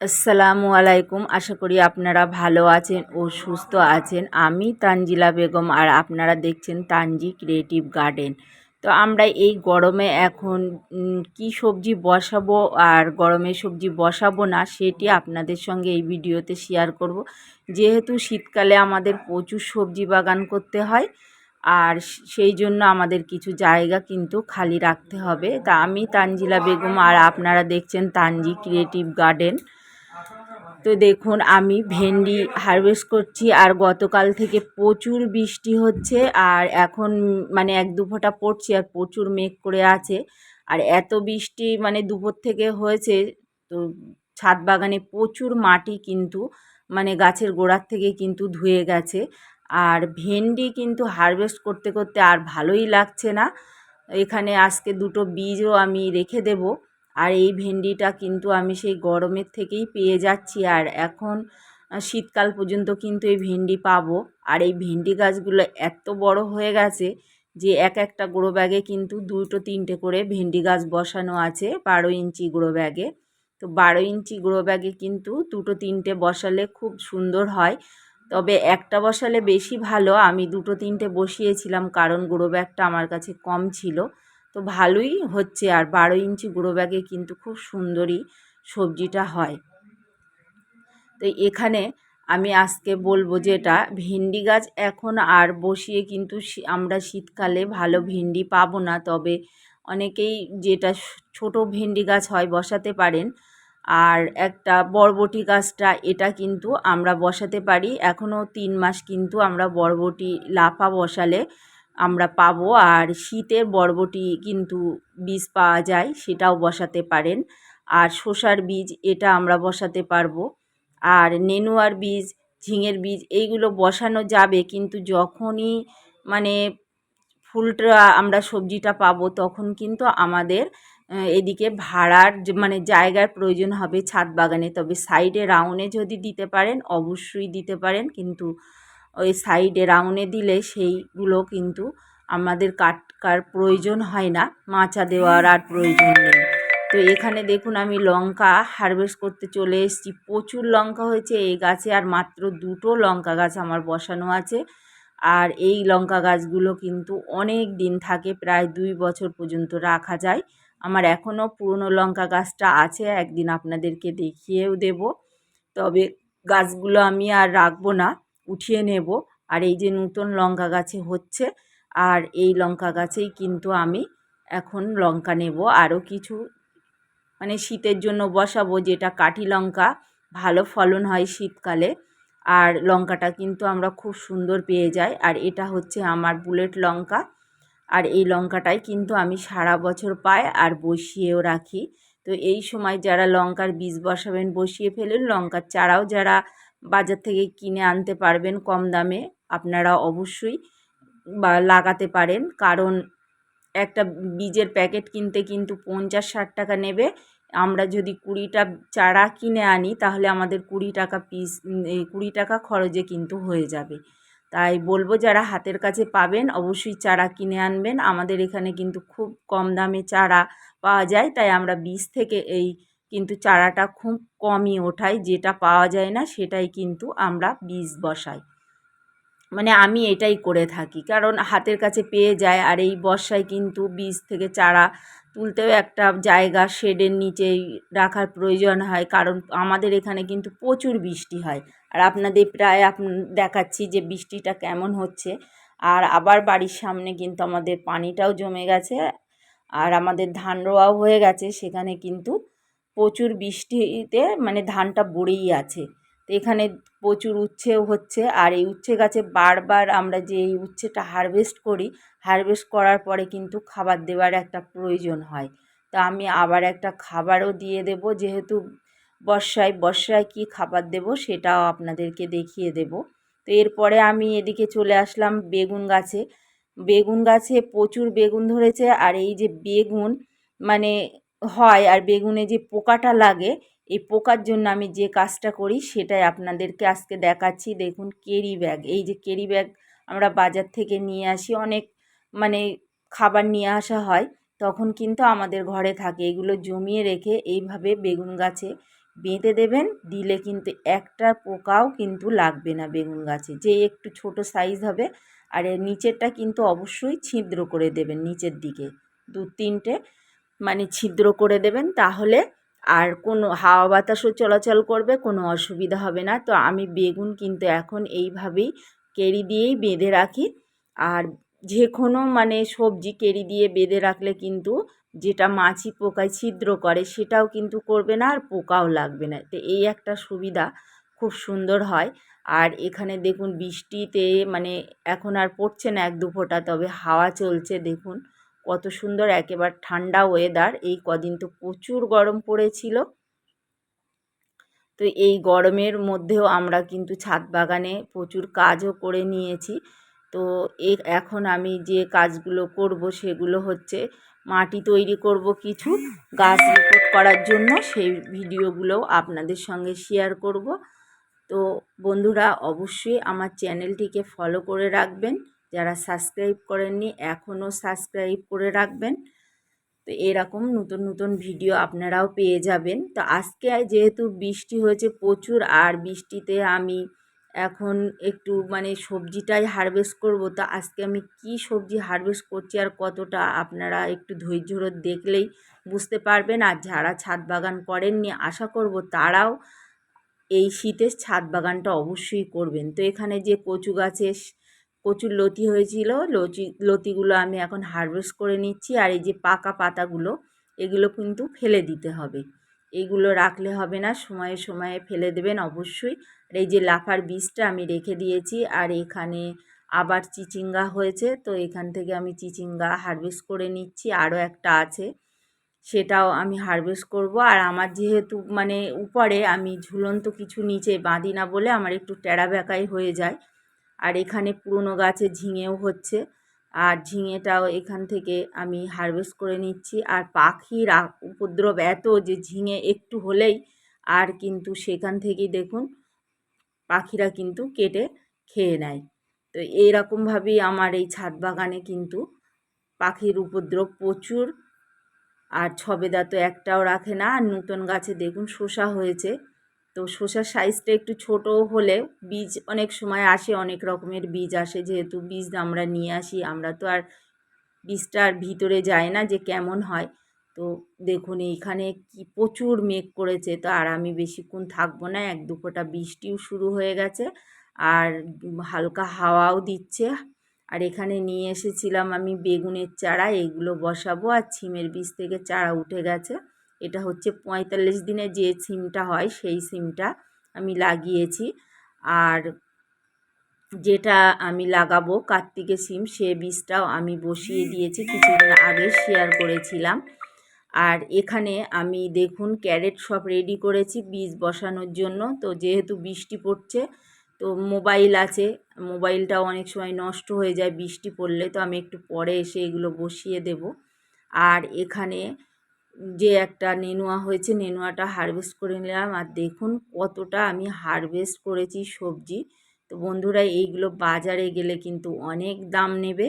আসসালামু আলাইকুম। আশা করি আপনারা ভালো আছেন ও সুস্থ আছেন। আমি তানজিলা বেগম আর আপনারা দেখছেন তানজি ক্রিয়েটিভ গার্ডেন। তো আমরা এই গরমে এখন কি সবজি বসাবো আর গরমে সবজি বসাবো না, সেটি আপনাদের সঙ্গে এই ভিডিওতে শেয়ার করব। যেহেতু শীতকালে আমাদের প্রচুর সবজি বাগান করতে হয় আর সেই জন্য আমাদের কিছু জায়গা কিন্তু খালি রাখতে হবে। তা আমি তানজিলা বেগম আর আপনারা দেখছেন তানজি ক্রিয়েটিভ গার্ডেন। তো দেখুন, আমি ভেন্ডি হারভেস্ট করছি আর গতকাল থেকে প্রচুর বৃষ্টি হচ্ছে আর এখন মানে এক দু ফোঁটা পড়ছে আর প্রচুর মেঘ করে আছে। আর এত বৃষ্টি মানে দুপুর থেকে হয়েছে তো ছাদ বাগানে প্রচুর মাটি কিন্তু মানে গাছের গোড়ার থেকে কিন্তু ধুয়ে গেছে। আর ভেন্ডি কিন্তু হারভেস্ট করতে করতে আর ভালোই লাগছে না। এখানে আজকে দুটো বীজও আমি রেখে দেবো। আর এই ভেন্ডিটা কিন্তু আমি সেই গরমের থেকেই পেয়ে যাচ্ছি। আর এখন শীতকাল পর্যন্ত কিন্তু এই ভেন্ডি পাবো। আর এই ভেন্ডি গাছগুলো এত বড় হয়ে গেছে যে এক একটা গুঁড়ো ব্যাগে কিন্তু দুটো তিনটে করে ভেন্ডি গাছ বসানো আছে বারো ইঞ্চি গুঁড়ো ব্যাগে। তো বারো ইঞ্চি গুঁড়ো ব্যাগে কিন্তু দুটো তিনটে বসালে খুব সুন্দর হয়। তবে একটা বসালে বেশি ভালো। আমি দুটো তিনটে বসিয়েছিলাম কারণ গুঁড়ো ব্যাগটা আমার কাছে কম ছিল। তো ভালোই হচ্ছে আর বারো ইঞ্চি গুঁড়ো ব্যাগে কিন্তু খুব সুন্দরই সবজিটা হয়। তো এখানে আমি আজকে বলব যেটা ভেন্ডি গাছ এখন আর বসিয়ে কিন্তু আমরা শীতকালে ভালো ভেন্ডি পাবো না। তবে অনেকেই যেটা ছোট ভেন্ডি গাছ হয় বসাতে পারেন। আর একটা বরবটি গাছটা এটা কিন্তু আমরা বসাতে পারি। এখনও তিন মাস কিন্তু আমরা বরবটি লাফা বসালে আমরা পাবো। আর শীতের বরবটি কিন্তু বীজ পাওয়া যায়, সেটাও বসাতে পারেন। আর শসার বীজ, এটা আমরা বসাতে পারব। আর নেনুয়ার বীজ, ঝিঙের বীজ, এইগুলো বসানো যাবে, কিন্তু যখনই মানে ফুলটা আমরা সবজিটা পাবো, তখন কিন্তু আমাদের এদিকে ভাড়ার মানে জায়গার প্রয়োজন হবে ছাদ বাগানে। তবে সাইডে রাউন্ডে যদি দিতে পারেন, অবশ্যই দিতে পারেন। কিন্তু ওই সাইডে রাউন্ডে দিলে সেইগুলো কিন্তু আমাদের কাটকার প্রয়োজন হয় না, মাচা দেওয়ার আর প্রয়োজন নেই। তো এখানে দেখুন আমি লঙ্কা হারভেস্ট করতে চলে এসেছি। প্রচুর লঙ্কা হয়েছে এই গাছে আর মাত্র দুটো লঙ্কা গাছ আমার বসানো আছে। আর এই লঙ্কা গাছগুলো কিন্তু অনেক দিন থাকে, প্রায় দুই বছর পর্যন্ত রাখা যায়। আমার এখনও পুরনো লঙ্কা গাছটা আছে, একদিন আপনাদেরকে দেখিয়েও দেব। তবে গাছগুলো আমি আর রাখব না। উঠিয়ে নেব। আর এই যে নতুন লঙ্কা গাছে হচ্ছে, আর এই লঙ্কা গাছেই কিন্তু আমি এখন লঙ্কা নেব। আরও কিছু মানে শীতের জন্য বসাবো, যেটা কাঠি লঙ্কা, ভালো ফলন হয় শীতকালে। আর লঙ্কাটা কিন্তু আমরা খুব সুন্দর পেয়ে যাই। আর এটা হচ্ছে আমার বুলেট লঙ্কা। আর এই লঙ্কাটাই কিন্তু আমি সারা বছর পাই আর বসিয়েও রাখি। তো এই সময় যারা লঙ্কার বীজ বসাবেন, বসিয়ে ফেলুন। লঙ্কার চারাও যারা বাজার থেকে কিনে আনতে পারবেন কম দামে। আপনারা অবশ্যই, বা লাগাতে পারেন। কারণ একটা বীজের প্যাকেট কিনতে কিন্তু পঞ্চাশ ষাট টাকা নেবে। আমরা যদি কুড়িটা চারা কিনে আনি, তাহলে আমাদের কুড়ি টাকা পিস কুড়ি টাকা খরচে কিন্তু হয়ে যাবে। তাই বলব, যারা হাতের কাছে পাবেন, অবশ্যই চারা কিনে আনবেন। আমাদের এখানে কিন্তু খুব কম দামে চারা পাওয়া যায়। তাই আমরা বীজ থেকে এই কিন্তু চারাটা খুব কমই ওঠাই যেটা পাওয়া যায় না সেটাই কিন্তু আমরা বীজ বসাই। মানে আমি এটাই করে থাকি, কারণ হাতের কাছে পেয়ে যায়, আর এই বর্ষায় কিন্তু বীজ থেকে চারা তুলতেও একটা জায়গা শেডের নিচেই রাখার প্রয়োজন হয়, কারণ আমাদের এখানে কিন্তু প্রচুর বৃষ্টি হয়। আর আপনাদের প্রায় আপ, দেখাচ্ছি যে বৃষ্টিটা কেমন হচ্ছে। আর আবার বাড়ির সামনে কিন্তু আমাদের পানিটাও জমে গেছে, আর আমাদের ধান রোয়াও হয়ে গেছে, সেখানে কিন্তু প্রচুর বৃষ্টিতে মানে ধানটা বড়েই আছে। তো এখানে প্রচুর উচ্ছেও হচ্ছে আর এই উচ্ছে গাছে বারবার আমরা যে এই উচ্ছেটা হারভেস্ট করি হারভেস্ট করার পরে কিন্তু খাবার দেওয়ার একটা প্রয়োজন হয়। তো আমি আবার একটা খাবারও দিয়ে দেব, যেহেতু বর্ষায় বর্ষায় কি খাবার দেব সেটাও আপনাদেরকে দেখিয়ে দেব। তো এরপরে আমি এদিকে চলে আসলাম বেগুন গাছে। বেগুন গাছে প্রচুর বেগুন ধরেছে আর এই যে বেগুন মানে হয় আর বেগুনে যে পোকাটা লাগে, এই পোকার জন্য আমি যে কাজটা করি সেটাই আপনাদেরকে আজকে দেখাচ্ছি। দেখুন, কেরি ব্যাগ। এই যে কেরি ব্যাগ আমরা বাজার থেকে নিয়ে আসি, অনেক মানে খাবার নিয়ে আসা হয়, তখন কিন্তু আমাদের ঘরে থাকে। এগুলো জমিয়ে রেখে এইভাবে বেগুন গাছে বেঁধে দেবেন, দিলে কিন্তু একটা পোকাও কিন্তু লাগবে না বেগুন গাছে। যে একটু ছোট সাইজ হবে, আর এর নিচেরটা কিন্তু অবশ্যই ছিদ্র করে দেবেন নিচের দিকে। দু তিনটে মানে ছিদ্র করে দেবেন তাহলে আর কোনো হাওয়া বাতাসও চলাচল করবে, কোনো অসুবিধা হবে না। তো আমি বেগুন কিন্তু এখন এইভাবেই কেরি দিয়েই বেঁধে রাখি। আর যে কোনো মানে সবজি কেরি দিয়ে বেঁধে রাখলে কিন্তু যেটা মাছি পোকায় ছিদ্র করে সেটাও কিন্তু করবে না আর পোকাও লাগবে না। তো এই একটা সুবিধা খুব সুন্দর হয়। আর এখানে দেখুন বৃষ্টিতে মানে এখন আর পড়ছে না এক দু ফোঁটা, তবে হাওয়া চলছে দেখুন। কত সুন্দর একেবারে ঠান্ডা ওয়েদার এই কদিন তো প্রচুর গরম পড়েছিল। তো এই গরমের মধ্যেও আমরা কিন্তু ছাদ বাগানে প্রচুর কাজও করে নিয়েছি। তো এখন আমি যে কাজগুলো করব সেগুলো হচ্ছে মাটি তৈরি করব কিছু, গাছ রিপোর্ট করার জন্য সেই ভিডিওগুলোও আপনাদের সঙ্গে শেয়ার করব। তো বন্ধুরা, অবশ্যই আমার চ্যানেলটিকে ফলো করে রাখবেন। যারা সাবস্ক্রাইব করেননি, এখনও সাবস্ক্রাইব করে রাখবেন। তো এরকম নতুন নতুন ভিডিও আপনারাও পেয়ে যাবেন। তো আজকে যেহেতু বৃষ্টি হয়েছে প্রচুর, আর বৃষ্টিতে আমি এখন একটু মানে সবজিটাই হারভেস্ট করব। তো আজকে আমি কি সবজি হারভেস্ট করছি আর কতটা আপনারা একটু ধৈর্য ধরে দেখলেই বুঝতে পারবেন। আর যারা ছাদ বাগান করেননি, আশা করব তারাও এই শীতের ছাদ বাগানটা অবশ্যই করবেন। তো এখানে যে কচু গাছে কচুর লতি হয়েছিল। লচি, লতিগুলো আমি এখন হারভেস্ট করে নিচ্ছি। আর এই যে পাকা পাতাগুলো, এগুলো কিন্তু ফেলে দিতে হবে। এগুলো রাখলে হবে না, সময়ে সময়ে ফেলে দেবেন অবশ্যই। আর এই যে লাফার বীজটা আমি রেখে দিয়েছি। আর এখানে আবার চিচিঙ্গা হয়েছে, তো এখান থেকে আমি চিচিঙ্গা হারভেস্ট করে নিচ্ছি। আরও একটা আছে, সেটাও আমি হারভেস্ট করব। আর আমার যেহেতু মানে উপরে আমি ঝুলন্ত কিছু নিচে বাঁধি না বলে আমার একটু টেরা বেঁকাই হয়ে যায়। আর এখানে পুরনো গাছে ঝিঙেও হচ্ছে। আর ঝিঙেটাও এখান থেকে আমি হারভেস্ট করে নিচ্ছি। আর পাখির উপদ্রব এত যে ঝিঙে একটু হলেই আর কিন্তু সেখান থেকেই দেখুন পাখিরা কিন্তু কেটে খেয়ে নেয়। তো এইরকমভাবেই আমার এই ছাদ বাগানে কিন্তু পাখির উপদ্রব প্রচুর। আর ছবেদা তো একটাও রাখে না। আর নতুন গাছে দেখুন শসা হয়েছে। তো শসার সাইজটা একটু ছোট হলে বীজ অনেক সময় আসে, অনেক রকমের বীজ আসে। যেহেতু বীজ আমরা নিয়ে আসি, আমরা তো আর বীজটার ভিতরে যায় না যে কেমন হয়। তো দেখুন, এইখানে কি প্রচুর মেঘ করেছে। তো আর আমি বেশিক্ষণ থাকব না, এক দু ফোঁটা বৃষ্টিও শুরু হয়ে গেছে আর হালকা হাওয়াও দিচ্ছে। আর এখানে নিয়ে এসেছিলাম আমি বেগুনের চারা এইগুলো বসাবো। আর ছিমের বীজ থেকে চারা উঠে গেছে। এটা হচ্ছে পঁয়তাল্লিশ দিনে যে সিমটা হয় সেই সিমটা আমি লাগিয়েছি। আর যেটা আমি লাগাবো কার্তিকের সিম, সে বীজটাও আমি বসিয়ে দিয়েছি, কিছুদিন আগে শেয়ার করেছিলাম। আর এখানে আমি দেখুন ক্যারেট সব রেডি করেছি বীজ বসানোর জন্য। তো যেহেতু বৃষ্টি পড়ছে, তো মোবাইল আছে মোবাইলটাও অনেক সময় নষ্ট হয়ে যায় বৃষ্টি পড়লে, তো আমি একটু পরে এসে এগুলো বসিয়ে দেব। আর এখানে যে একটা নেনুয়া হয়েছে, নেনুয়াটা হারভেস্ট করে নিলাম। আর দেখুন কতটা আমি হারভেস্ট করেছি সবজি। তো বন্ধুরা, এইগুলো বাজারে গেলে কিন্তু অনেক দাম নেবে।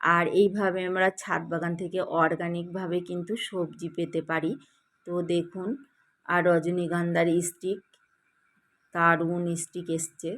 আর এইভাবে আমরা ছাদ বাগান থেকে অর্গানিকভাবে কিন্তু সবজি পেতে পারি। তো দেখুন, আর রজনীগন্ধার স্টিক দারুণ স্টিক এসছে।